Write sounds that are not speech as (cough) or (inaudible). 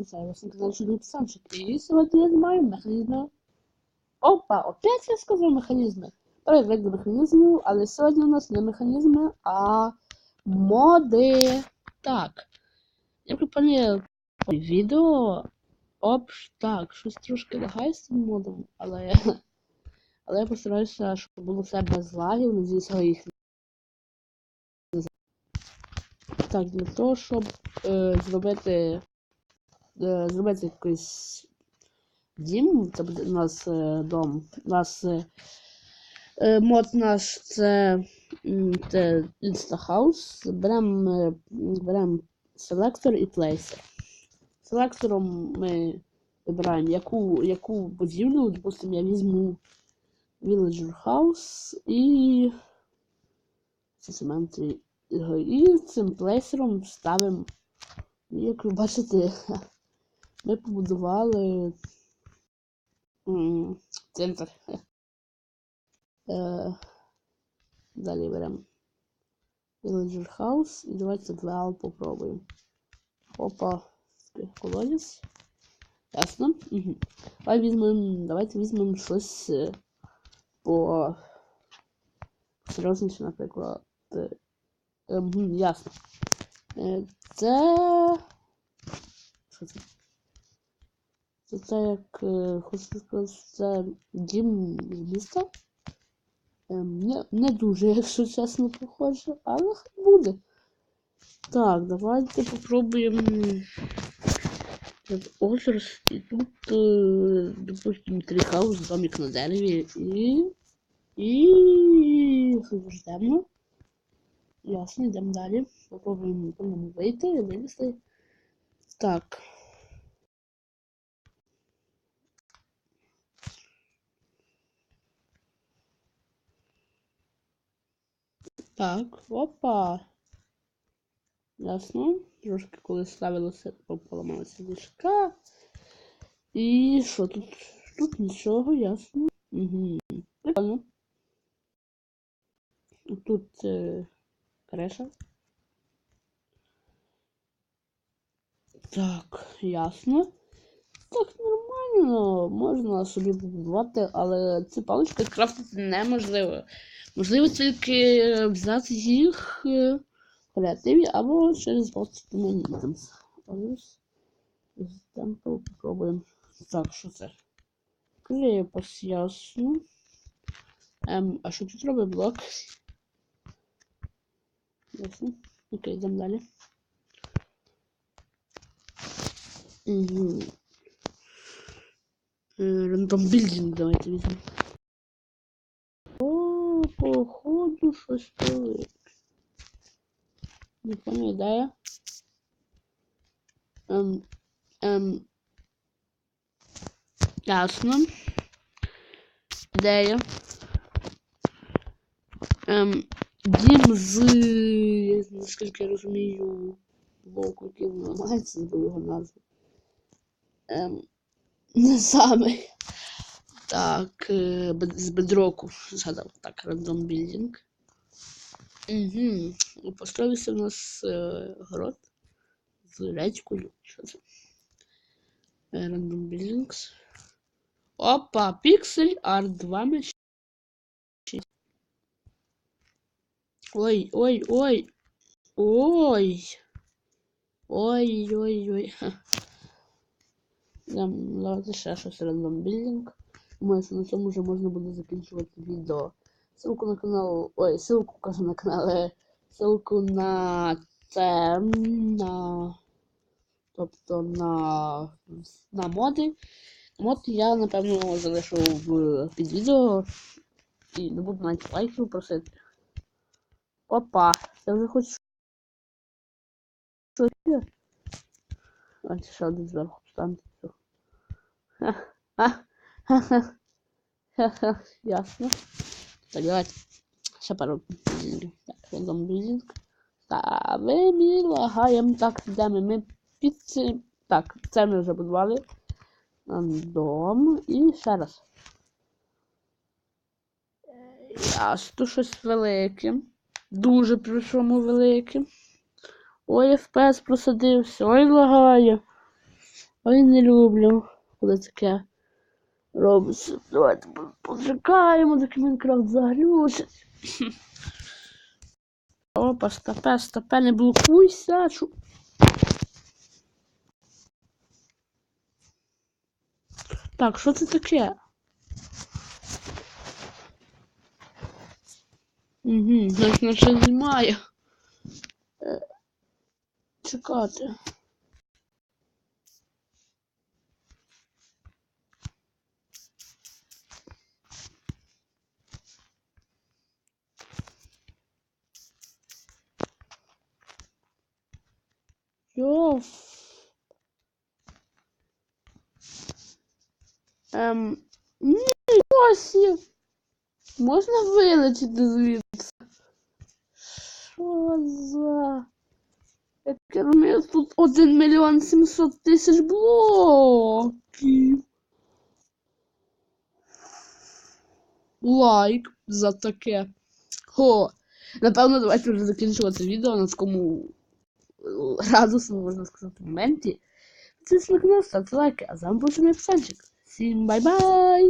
вітаю вас на каналі Чудний Писанчик. І сьогодні я знімаю механізми. Опа, опять я сказав механізми. Привик до механізму, але сьогодні у нас не механізми, а моди. Так. Я пропоную відео. Оп, так, щось трошки лагає з цим модом, але. (laughs) Але я постараюся, щоб було все без лагів, надіюся, їх Так, для того, щоб е, зробити зробити якийсь дім, це буде у нас е, дом. У нас е, е, мод наш це, це Instahouse. Беремо е, берем селектор і плейсер. Селектором ми вибираємо яку, яку будівлю, допустимо, я візьму Villager House і і цим плейсером ставимо. Як ви бачите, (laughs) ми побудували центр. Е, Далі беремо Villager House і давайте Dwell попробуємо. Опа, колодязь. Ясно? Давай візьмемо, давайте візьмемо щось е, по серйозніше, наприклад. е, Ем, ясно. Це. Що це? Це це як е, хочу сказати, це дім міста. Ем, не, не дуже, якщо чесно, похоже, але буде. Так, давайте попробуємо. Озеро, і тут, е, допустим, тріхаус, домик на дереві і. І. Темно. Ясно, йдемо далі. Попробуємо вийти, вилізти. Так. Так, опа. Ясно. Трошки коли ставилося, поламалася ліжка. І що тут? Тут нічого, ясно. Угу. Прикольно. Тут е, креша. Так, ясно. Так, нормально, можна собі побудувати, але ці палички крафтити неможливо. Можливо, тільки взяти їх е, в креативі або через. Ось темпл попробуємо. Так, що це? Крепость, ясно. Ем, а що тут робить блок? Ясно. Окей, йдемо далі. Угу. Рандом білдинг давайте візьмемо. О, походу щось велике. Не пам'ятаю? Ем, ем, ясно. Я? Ем, дім з, наскільки я розумію, блоку, який намагається забув його назву. Ем, не саме. Так, е, з бедроку згадав. Так, рандом білдинг. Угу. Построївся в нас е, город з речкою. Що це? Е, Рандом білдингс. Опа, піксель арт 2 меч. Ой, ой, ой. Ой. Ой, ой, ой. Ха. Ем, Давайте ще щось рандом білдинг. Думаю, що на цьому вже можна буде закінчувати відео. Ссылку на канал. Ой, ссылку кажу на канал. е, Ссылку на це. На. Тобто на. На моди. Мод я напевно залишу в під відео. І не буду навіть лайків просити. Опа, я вже хочу. Що є? Давайте ще один зверху встаньте. (laughs) Ясно. Так, давайте. Ще пару. Так, рандом білдинг. Ставимо і лагаємо. Так, йдемо ми під. Так, це ми вже будували. Рандом. І ще раз. Ясно, щось велике. Дуже причому велике. Ой, FPS просадився. Ой, лагає. Ой, не люблю, коли таке робиться. Давайте по- почекаємо, доки Майнкрафт заглючить. Опа, стопе, стопе, не блокуйся. Шу... Так, що це таке? Угу, значить, знімає. Е, Чекати. Йоф. Ем. Ні, Йосі. Можна вилетіти звідси? Що за. Я розумію, тут 1 мільйон 700 тисяч блоків. Лайк за таке. Хо. Напевно, давайте вже закінчувати відео на такому радісному, можна сказати, моменті. Це смикнувся, ставте лайки, а з вами Писанчик. Всім бай-бай!